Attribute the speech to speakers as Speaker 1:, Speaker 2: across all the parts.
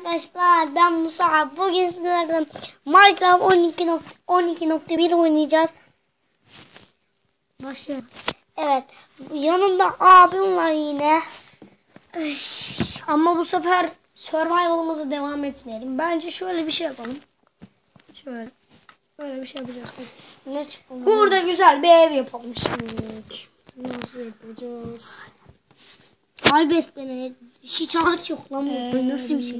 Speaker 1: arkadaşlar ben Musa. Bugün sizlerle Minecraft 12.1 12.1 oynayacağız. Başlayalım. Evet. Yanımda abim var yine. Ay, Ama bu sefer survival'ımıza devam etmeyelim. Bence şöyle bir şey yapalım. Şöyle. Böyle bir şey yapacağız. Ne çıkalım?
Speaker 2: Burada güzel bir ev yapalım şimdi.
Speaker 1: Nasıl yapacağız? Kaybet beni. Hiç ağaç yok lan bu.
Speaker 2: Ee,
Speaker 1: Nasıl bir şey?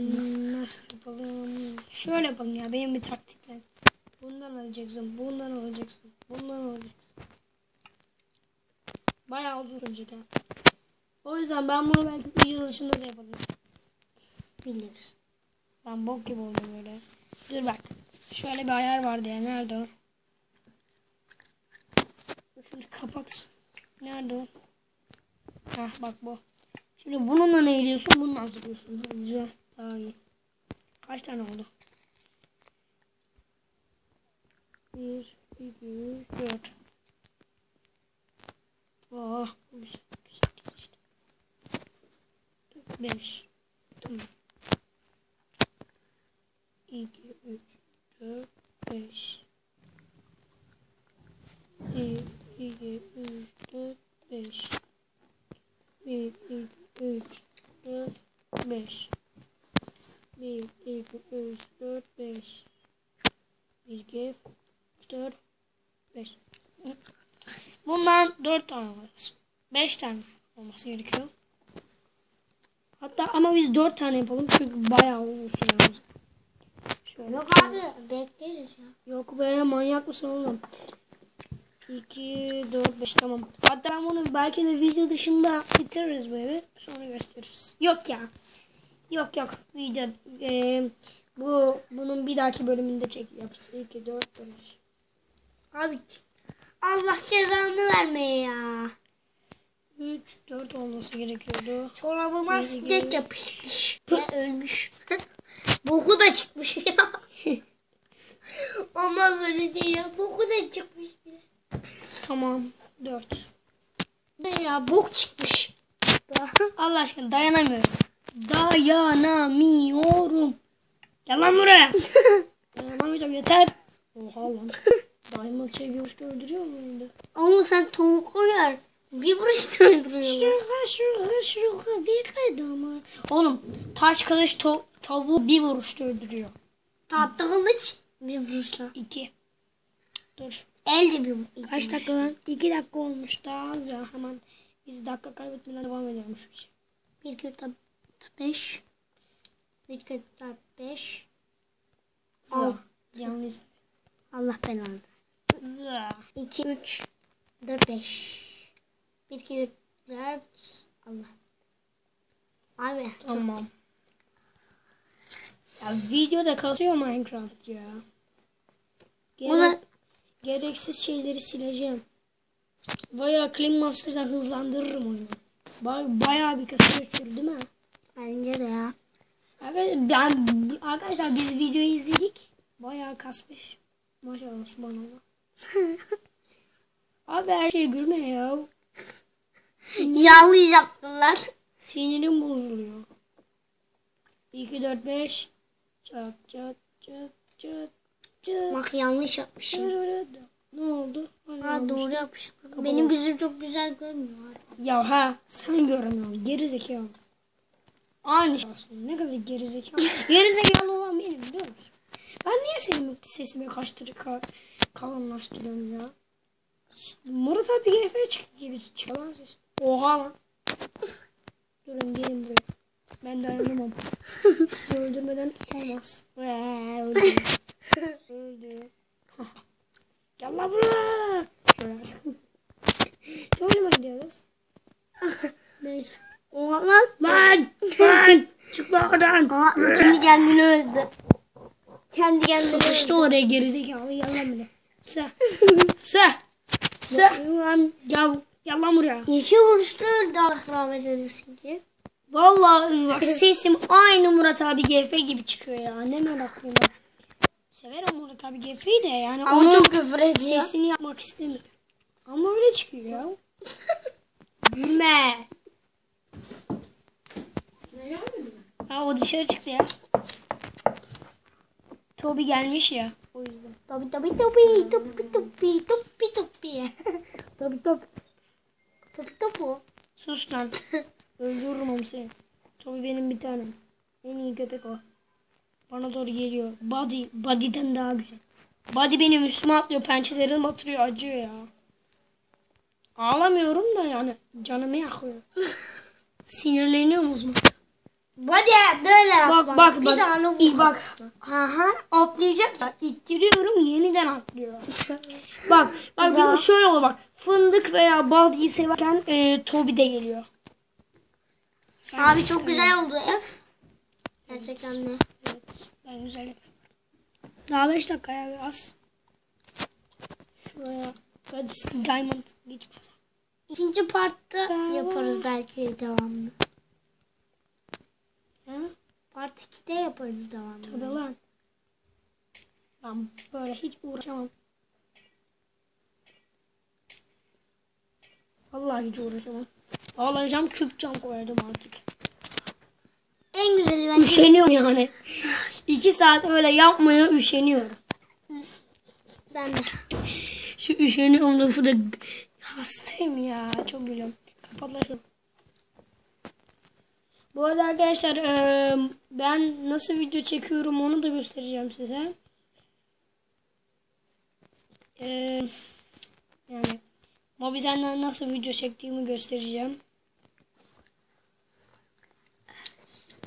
Speaker 2: Nasıl yapalım? Şöyle yapalım ya benim bir taktikle. Bundan alacaksın, bundan alacaksın, bundan alacaksın. Bayağı uzun sürecek ha. O yüzden ben bunu belki bir yıl dışında da yaparım.
Speaker 1: Bilir.
Speaker 2: Ben bok gibi oldum böyle. Dur bak. Şöyle bir ayar vardı ya. Nerede o? Şunu kapat. Nerede o? Heh bak bu. Şimdi bununla ne ediyorsun? Bununla hazırlıyorsun. Ha, Güzel. Daha iyi. Kaç tane oldu? Bir, iki, üç, dört. Oh, bu güzel. Güzel işte. Dört, beş. Tamam. 2, 3, 4, 5. 1, 2, 3, 4, 5. 1, 2, 3, 4, 5. 1, 2, 3, 4, 5. 1, 2, 3, 4, 5. Bundan 4 tane var. 5 tane olması gerekiyor. Hatta ama biz 4 tane yapalım çünkü bayağı uzun süre lazım. Şöyle.
Speaker 1: Yok abi bekleriz ya.
Speaker 2: Yok be manyak mısın oğlum? 2, 4, 5 tamam. Hatta bunu belki de video dışında bitiririz evi. Sonra gösteririz. Yok ya. Yok yok. Video e, bu bunun bir dahaki bölümünde çek yaparız. 2, 4, 5.
Speaker 1: Abi Allah cezanı vermeye ya.
Speaker 2: 3, 4 olması gerekiyordu.
Speaker 1: Çorabıma sinek yapışmış. Ve ölmüş. Boku da çıkmış ya. Olmaz böyle şey ya. Boku da çıkmış bir de.
Speaker 2: Tamam. 4.
Speaker 1: Ne ya bok çıkmış.
Speaker 2: Allah aşkına dayanamıyorum. Dayanamıyorum. Gel lan buraya. Dayanamayacağım yeter. Oha lan. Diamond şey görüşte öldürüyor mu öyle?
Speaker 1: Ama sen tavuk yer. Bir vuruşta öldürüyorlar.
Speaker 2: Şurada şurada şurada bir kadın Oğlum taş kılıç to- tavuğu bir vuruşta öldürüyor.
Speaker 1: Tahta kılıç bir vuruşla.
Speaker 2: İki. Dur.
Speaker 1: El de bir vuruş.
Speaker 2: Kaç dakika lan? İki dakika olmuş daha az ya. Hemen biz dakika kaybetmeden devam işe.
Speaker 1: Bir kırk beş. Bir kırk beş. Al.
Speaker 2: Yalnız.
Speaker 1: Allah belanı.
Speaker 2: Za.
Speaker 1: 2, 3, 4, 5. 1, 2, 4, Allah. Abi.
Speaker 2: Tamam. Ya videoda kasıyor Minecraft ya. Gere-
Speaker 1: Bunu
Speaker 2: gereksiz şeyleri sileceğim. Bayağı Clean Master'da hızlandırırım oyunu. Ba- bayağı bir kasıyor sürdü değil mi?
Speaker 1: bence de ya.
Speaker 2: Evet, ben arkadaşlar biz videoyu izledik. Bayağı kasmış. Maşallah subhanallah. Abi her şey gülme ya.
Speaker 1: Yanlış yaptın lan.
Speaker 2: Sinirim bozuluyor. 2 4 5 çat çat çat çat çat.
Speaker 1: Bak yanlış yapmışım.
Speaker 2: Ne oldu? Hani
Speaker 1: Ha doğru yapmıştım. Benim gözüm çok güzel görmüyor.
Speaker 2: Ya ha sen göremiyorsun. Geri zekalı. Aynı şey aslında. Ne kadar geri zekalı. geri zekalı olan benim biliyor musun? Ben niye senin sesimi kaçtırıp ka kalınlaştırıyorum ya? Murat abi GF çık gibi çıkıyor lan ses. Oha lan. Durun gelin buraya. Ben dayanamam. Sizi öldürmeden olmaz. Vee, öldü. öldü. Gel lan buraya. Şöyle mi gidiyoruz? Neyse.
Speaker 1: Oha lan.
Speaker 2: Lan! Lan! Çık lan oradan!
Speaker 1: Aa, kendi kendini öldü. Kendi kendini
Speaker 2: Sıkıştı
Speaker 1: öldü.
Speaker 2: oraya gerizekalı yalan bile. Sa. Sa. Sa. Lan ya gel lan buraya.
Speaker 1: İki vuruşta öldü Allah rahmet eylesin ki.
Speaker 2: Vallahi bak sesim aynı Murat abi GF gibi çıkıyor ya. Ne meraklıyım ben. Severim Murat abi GF'yi de yani
Speaker 1: Ama
Speaker 2: onun
Speaker 1: çok küfür ediyor.
Speaker 2: sesini yapmak istemiyorum. Ama öyle çıkıyor ya. Gülme. Ha o dışarı çıktı ya. Tobi gelmiş ya.
Speaker 1: Tabi tabi tabi tabi tabi tabi tabi.
Speaker 2: Tobi top.
Speaker 1: Tabi tabi.
Speaker 2: Sus lan. Öldürürüm onu seni. Tobi benim bir tanem. En iyi köpek o. Bana doğru geliyor. Body. Body'den daha güzel. Body benim üstüme atlıyor. Pençelerini batırıyor. Acıyor ya. Ağlamıyorum da yani. Canımı yakıyor. Sinirleniyorum o zaman.
Speaker 1: Hadi böyle yap.
Speaker 2: Bak bak
Speaker 1: bir
Speaker 2: bak.
Speaker 1: tane vur.
Speaker 2: İyi bak. Aha atlayacak ya. İttiriyorum yeniden atlıyor. bak bak bir şöyle olur bak. Fındık veya bal severken e, Tobi de geliyor.
Speaker 1: Abi çok güzel oldu ev. Gerçekten de.
Speaker 2: Evet ben güzel yapıyorum. Daha 5 dakikaya az. Şuraya diamond geçmez.
Speaker 1: İkinci partta
Speaker 2: Ben-
Speaker 1: yaparız belki devamlı. Part 2'de yaparız devamlı.
Speaker 2: Tabii lan. Ben böyle hiç uğraşamam. Vallahi hiç uğraşamam. Ağlayacağım küp cam koyacağım artık.
Speaker 1: En güzeli bence.
Speaker 2: Üşeniyorum yani. İki saat öyle yapmaya üşeniyorum.
Speaker 1: Ben de.
Speaker 2: Şu üşeniyorum lafı da hastayım ya. Çok gülüyorum. Kapat lan. Bu arada arkadaşlar ben nasıl video çekiyorum onu da göstereceğim size. Eee, yani Mobizen'den nasıl video çektiğimi göstereceğim.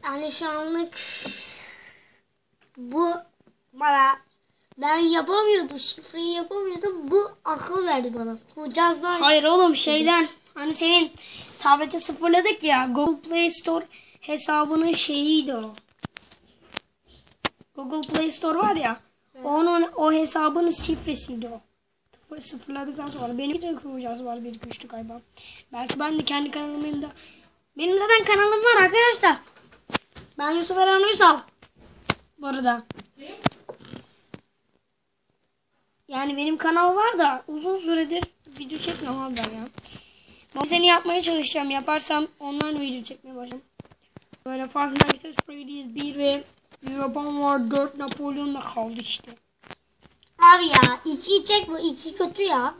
Speaker 1: Yani şu anlık bu bana ben yapamıyordum. Şifreyi yapamıyordum. Bu akıl verdi bana. Bu cazba
Speaker 2: Hayır oğlum şeyden hani senin tableti sıfırladık ya Google Play Store hesabının şeyiydi o. Google Play Store var ya onun o hesabının şifresiydi o. Sıfır- Sıfırladıktan sonra benim de kuracağız var bir güçlü galiba. Belki ben de kendi kanalımın da benim zaten kanalım var arkadaşlar. Ben Yusuf Eren Uysal. Bu arada. Yani benim kanal var da uzun süredir video çekmiyorum abi ben ya. Ben seni yapmaya çalışacağım. Yaparsam online video çekmeye başlayacağım. Böyle at Freddy's 1 ve Europa War 4 Napolyon'da kaldı işte.
Speaker 1: Abi ya ikiyi çek bu. iki kötü ya.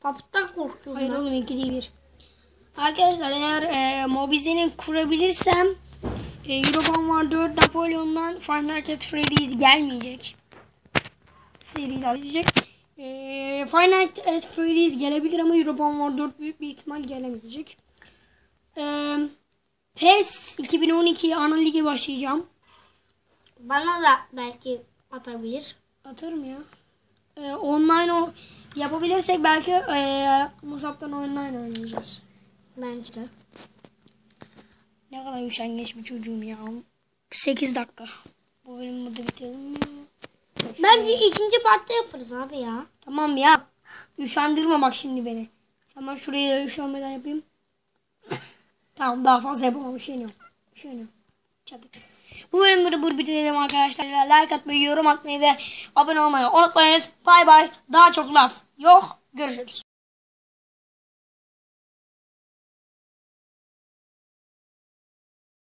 Speaker 1: Paputtan korkuyorum.
Speaker 2: Hayır
Speaker 1: ben.
Speaker 2: oğlum 2 değil 1. Arkadaşlar eğer e, Mobizen'i kurabilirsem e, Europa War 4 Napolyon'dan Nights at Freddy's gelmeyecek. Seriler gelecek. E, Five Nights at Freddy's gelebilir ama Europa War 4 büyük bir ihtimal gelemeyecek. E, PES 2012 ana lige başlayacağım.
Speaker 1: Bana da belki atabilir.
Speaker 2: Atarım ya. E, online o yapabilirsek belki e, Musab'dan online oynayacağız.
Speaker 1: Bence de.
Speaker 2: Ne kadar üşengeç bir çocuğum ya. 8 dakika. Bu bölümü burada bitirelim mi?
Speaker 1: Bence ikinci partta yaparız abi ya.
Speaker 2: Tamam ya. Üşendirme bak şimdi beni. Hemen şuraya üşenmeden yapayım. tamam daha fazla yapamam. Üşeniyorum. Üşeniyorum. Çatık. Bu bölümü burada burada bitirelim arkadaşlar. Like atmayı, yorum atmayı ve abone olmayı unutmayınız. Bay bay. Daha çok laf yok. Görüşürüz.